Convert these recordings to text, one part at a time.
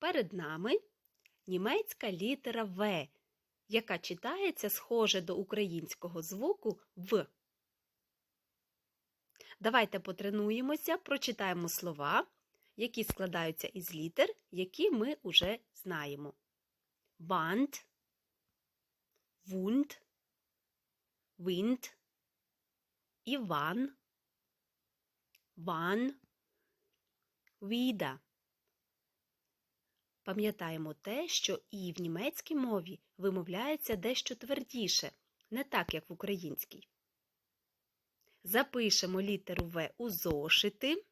Перед нами німецька літера В, яка читається схоже до українського звуку В. Давайте потренуємося, прочитаємо слова, які складаються із літер, які ми уже знаємо. Wand, Wund, Wind, Іван, Ван, Віда. Пам'ятаємо те, що і в німецькій мові вимовляється дещо твердіше, не так, як в українській. Запишемо літеру В у зошити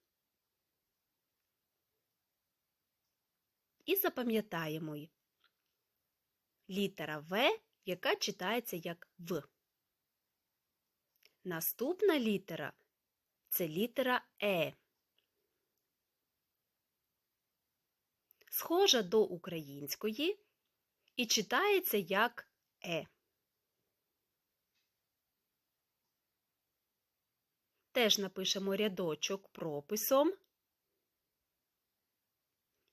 і запам'ятаємо її. Літера В, яка читається як В. Наступна літера це літера Е. Схожа до української і читається як Е. Теж напишемо рядочок прописом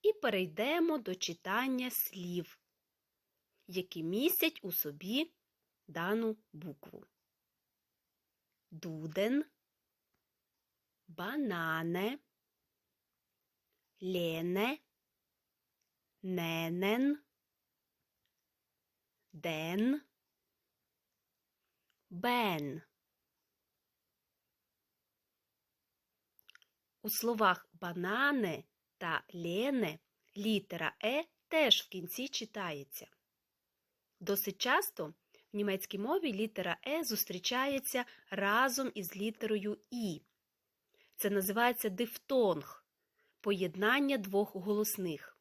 і перейдемо до читання слів, які містять у собі дану букву. Дуден, банане, лене, ненен, ден, бен. У словах банане та лене літера Е теж в кінці читається. Досить часто в німецькій мові літера Е зустрічається разом із літерою І. Це називається дифтонг поєднання двох голосних.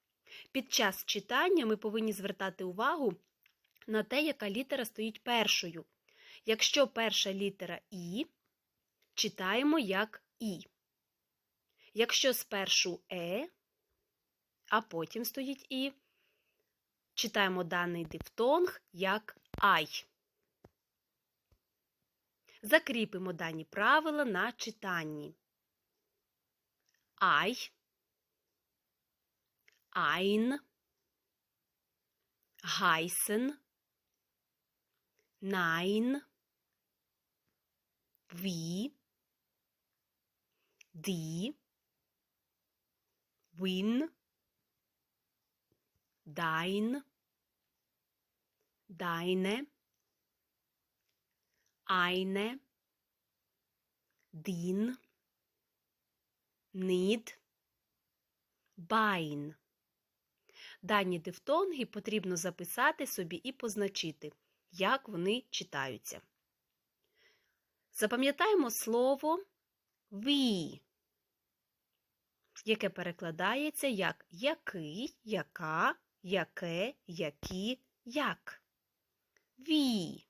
Під час читання ми повинні звертати увагу на те, яка літера стоїть першою. Якщо перша літера І, читаємо як І. Якщо спершу Е, а потім стоїть І, читаємо даний дифтонг як Ай. Закріпимо дані правила на читанні. Ай, ein, heißen, nein, wie, die, win, dein, deine, eine, din, need, bein. Дані дифтонги потрібно записати собі і позначити, як вони читаються. Запам'ятаємо слово «ві», яке перекладається як який, яка, яке, які, як. Ві.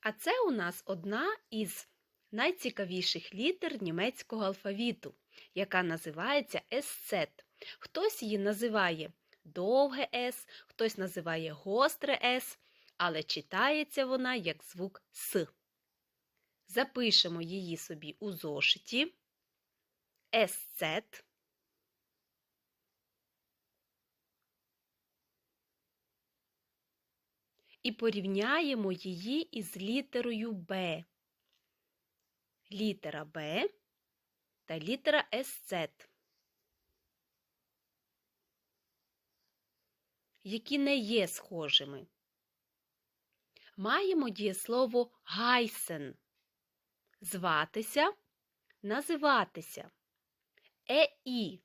А це у нас одна із найцікавіших літер німецького алфавіту, яка називається есцет. Хтось її називає довге С, хтось називає гостре С, але читається вона як звук С. Запишемо її собі у зошиті. Есцет. І порівняємо її із літерою Б літера Б та літера СЦ, які не є схожими. Маємо дієслово гайсен зватися, називатися. Е-і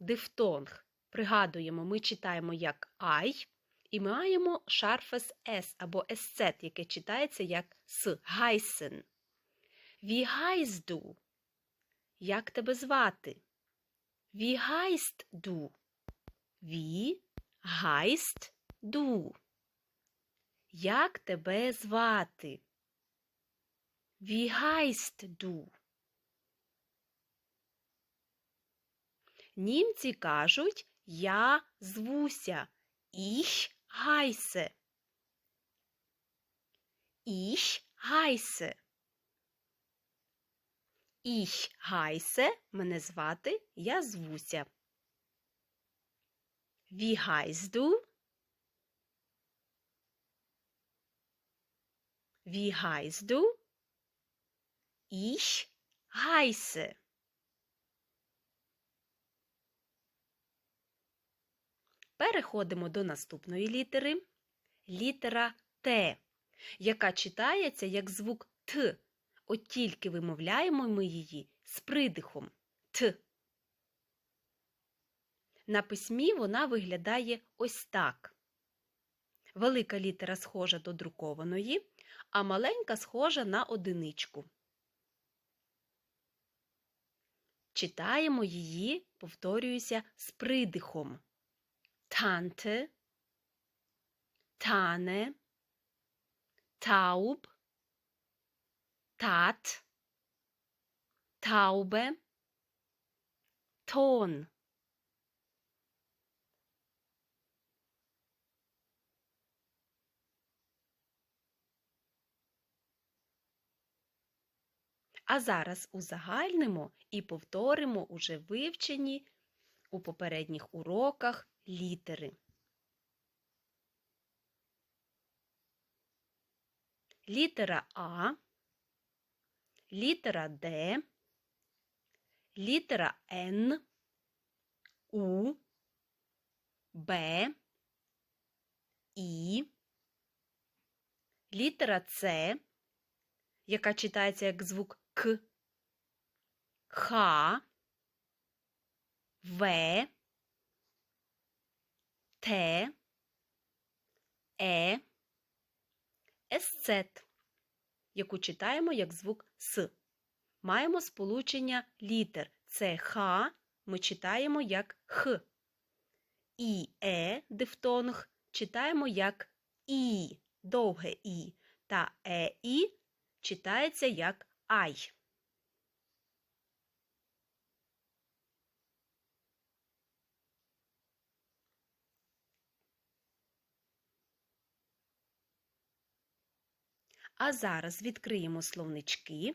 дифтонг. Пригадуємо, ми читаємо як ай, і маємо шарфес С або есцет, яке читається як с гайсен. Du? Як тебе звати? Wie heißt du? Як тебе звати? Du? Німці кажуть я звуся. Ich heiße. Ich heiße. Ich heiße – мене звати, я звуся. Wie heißt du? Wie heißt du? Ich heiße. Переходимо до наступної літери. Літера Т, яка читається як звук Т. От тільки вимовляємо ми її з придихом Т. На письмі вона виглядає ось так. Велика літера схожа до друкованої, а маленька схожа на одиничку. Читаємо її, повторююся, з придихом. Танте, тане, тауб, тат, таубе, тон. А зараз узагальнимо і повторимо уже вивчені у попередніх уроках літери. Літера А, літера Д, літера Н, У, Б, І, літера С, яка читається як звук К, Х, В, Т, Е, есцет, яку читаємо як звук С. Маємо сполучення літер Це Х ми читаємо як Х. І Е дифтонг читаємо як І, довге І, та Е І читається як Ай. А зараз відкриємо словнички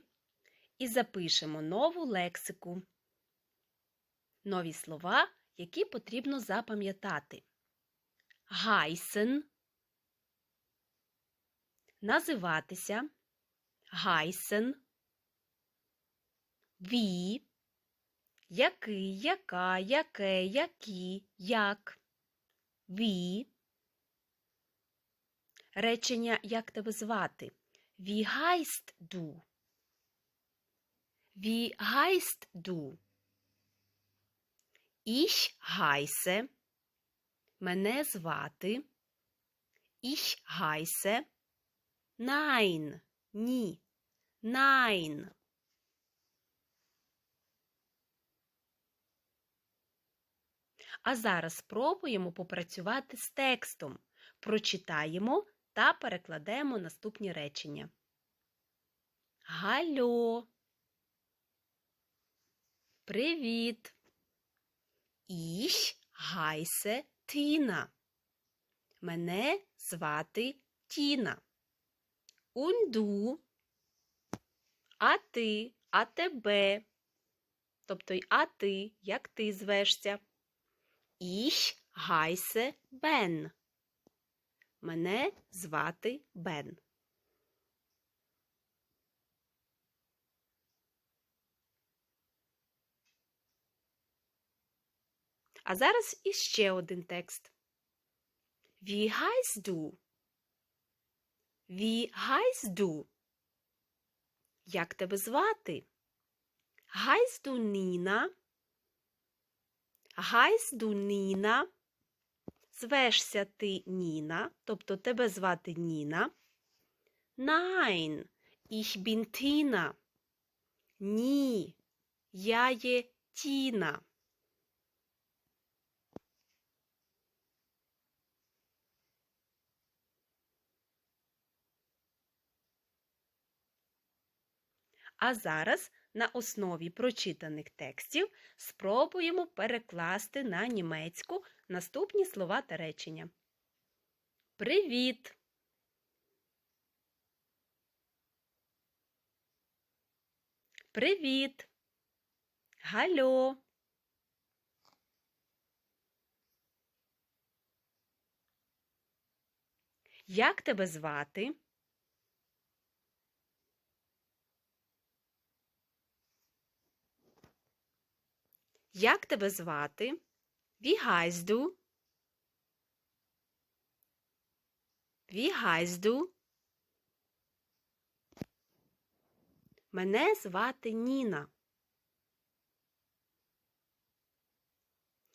і запишемо нову лексику. Нові слова, які потрібно запам'ятати. Гайсен. Називатися. Гайсен. Ві. Який, яка, яке, які, як. Ві. Речення як тебе звати. Wie heißt du? Wie heißt du? Ich heiße. Мене звати. Ich heiße. Nein. Ні. Nein. А зараз спробуємо попрацювати з текстом. Прочитаємо та перекладемо наступні речення. Гальо. Привіт. Ich heiße Тіна. Мене звати Тіна. Du. А ти, а тебе. Тобто й а ти, як ти звешся. Ich heiße Ben. Мене звати Бен. А зараз іще один текст. Wie heißt du? Wie heißt du? Як тебе звати? Heißt du Ніна? Heißt du Ніна? Звешся ти Ніна, тобто тебе звати Ніна. Nein, ich bin Tina. Ні, я є Тіна. А зараз на основі прочитаних текстів спробуємо перекласти на німецьку наступні слова та речення. Привіт! Привіт. Гальо. Як тебе звати? Як тебе звати? Wie heißt du? Wie heißt du? Мене звати Ніна.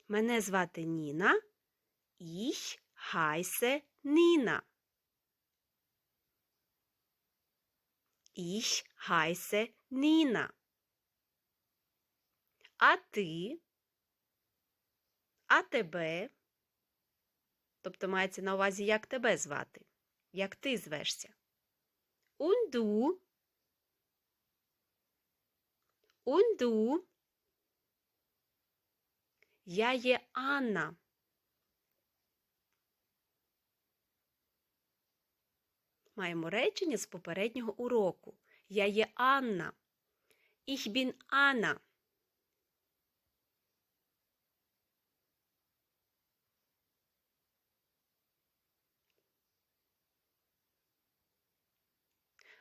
Мене звати Ніна. Ich heiße Ніна. Ich heiße Ніна. А ти? А тебе? Тобто мається на увазі, як тебе звати? Як ти звешся? Und du? Я є Анна. Маємо речення з попереднього уроку. Я є Анна. Ich bin Anna.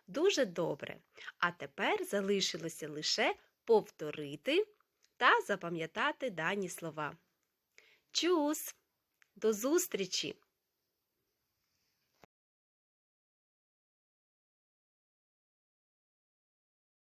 Дуже добре. А тепер залишилося лише повторити та запам'ятати дані слова. Чус! До зустрічі!